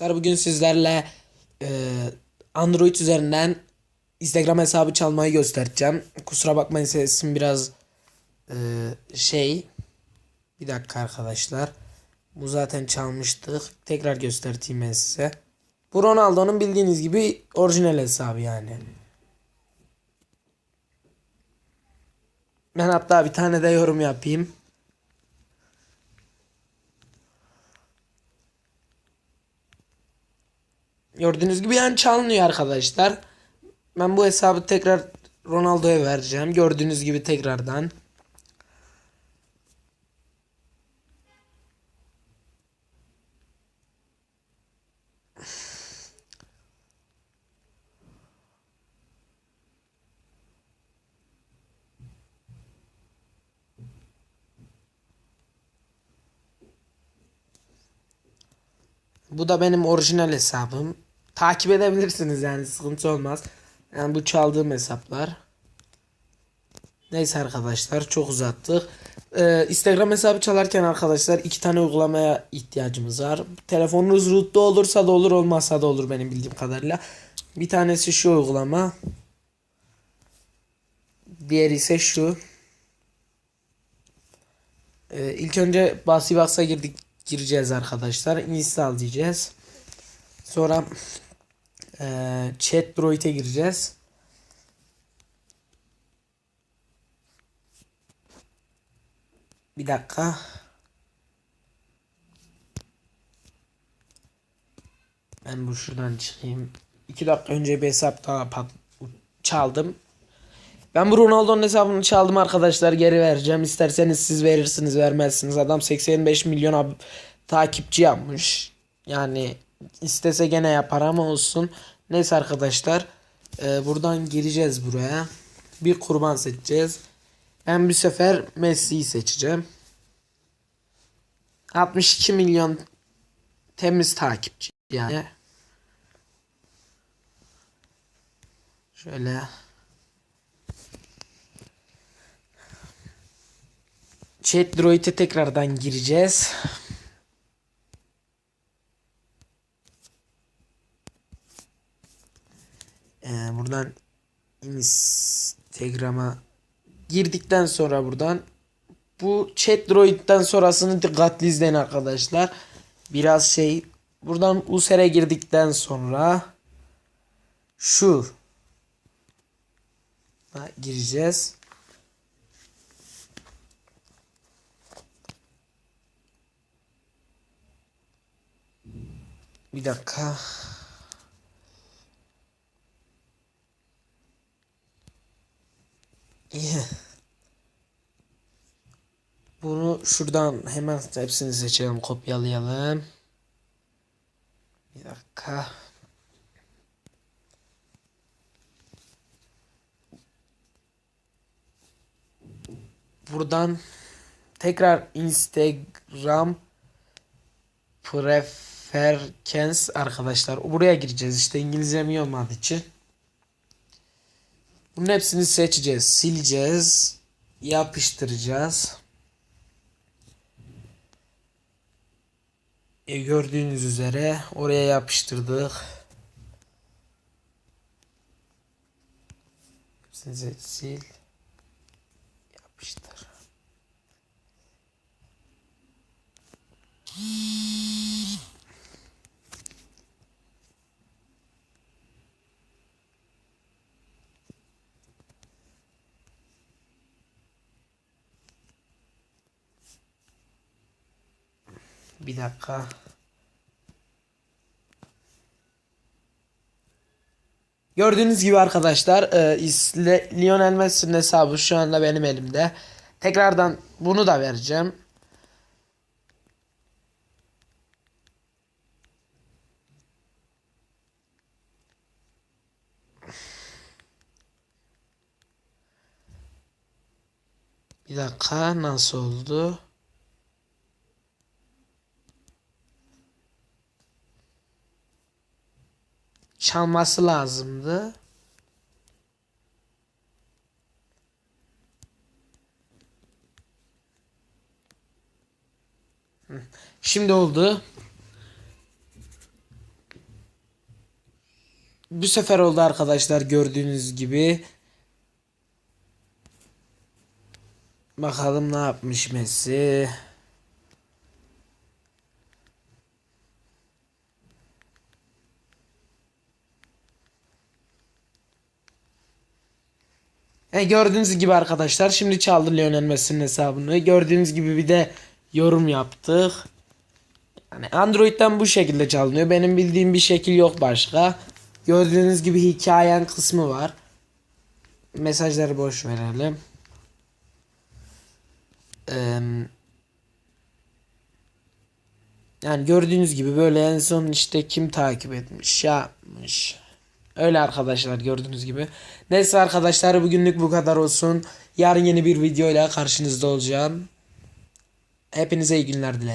Bugün sizlerle e, Android üzerinden Instagram hesabı çalmayı göstereceğim. Kusura bakmayın sesim biraz e, şey. Bir dakika arkadaşlar. Bu zaten çalmıştık. Tekrar göstereyim ben size. Bu Ronaldo'nun bildiğiniz gibi orijinal hesabı yani. Ben hatta bir tane de yorum yapayım. Gördüğünüz gibi yani çalınıyor arkadaşlar. Ben bu hesabı tekrar Ronaldo'ya vereceğim. Gördüğünüz gibi tekrardan. Bu da benim orijinal hesabım. Takip edebilirsiniz yani sıkıntı olmaz. Yani bu çaldığım hesaplar. Neyse arkadaşlar çok uzattık. Ee, Instagram hesabı çalarken arkadaşlar iki tane uygulamaya ihtiyacımız var. Telefonunuz root'ta olursa da olur olmazsa da olur benim bildiğim kadarıyla. Bir tanesi şu uygulama. Diğeri ise şu. Ee, ilk önce Basibox'a girdik gireceğiz arkadaşlar. Install diyeceğiz. Sonra eee Chat Droid'e gireceğiz. Bir dakika. Ben bu şuradan çıkayım. İki dakika önce bir hesap daha pat çaldım. Ben bu Ronaldo'nun hesabını çaldım arkadaşlar geri vereceğim. İsterseniz siz verirsiniz vermezsiniz. Adam 85 milyon takipçi yapmış. Yani istese gene yapar ama olsun. Neyse arkadaşlar. e, buradan gireceğiz buraya. Bir kurban seçeceğiz. Ben bir sefer Messi'yi seçeceğim. 62 milyon temiz takipçi yani. Şöyle Chat Droid'e tekrardan gireceğiz. Ee, buradan Instagram'a girdikten sonra buradan bu Chat Droid'den sonrasını dikkatli izleyin arkadaşlar. Biraz şey buradan User'e girdikten sonra şu Ha, gireceğiz. Bir dakika. İyi. Bunu şuradan hemen hepsini seçelim, kopyalayalım. Bir dakika. Buradan tekrar Instagram Preference arkadaşlar. Buraya gireceğiz işte İngilizcem iyi olmadığı için. Bunun hepsini seçeceğiz. Sileceğiz. Yapıştıracağız. E, gördüğünüz üzere oraya yapıştırdık. Hepsini sil. Yapıştır. Bir dakika. Gördüğünüz gibi arkadaşlar e, Lionel Messi'nin hesabı şu anda benim elimde. Tekrardan bunu da vereceğim. Bir dakika nasıl oldu? Çalması lazımdı. Şimdi oldu. bu sefer oldu arkadaşlar gördüğünüz gibi. Bakalım ne yapmış Messi. E, gördüğünüz gibi arkadaşlar şimdi çaldı Lionel Messi'nin hesabını. Gördüğünüz gibi bir de yorum yaptık. Yani Android'den bu şekilde çalınıyor. Benim bildiğim bir şekil yok başka. Gördüğünüz gibi hikayen kısmı var. Mesajları boş verelim. Yani gördüğünüz gibi böyle en son işte kim takip etmiş yapmış. Öyle arkadaşlar gördüğünüz gibi. Neyse arkadaşlar bugünlük bu kadar olsun. Yarın yeni bir videoyla karşınızda olacağım. Hepinize iyi günler dilerim.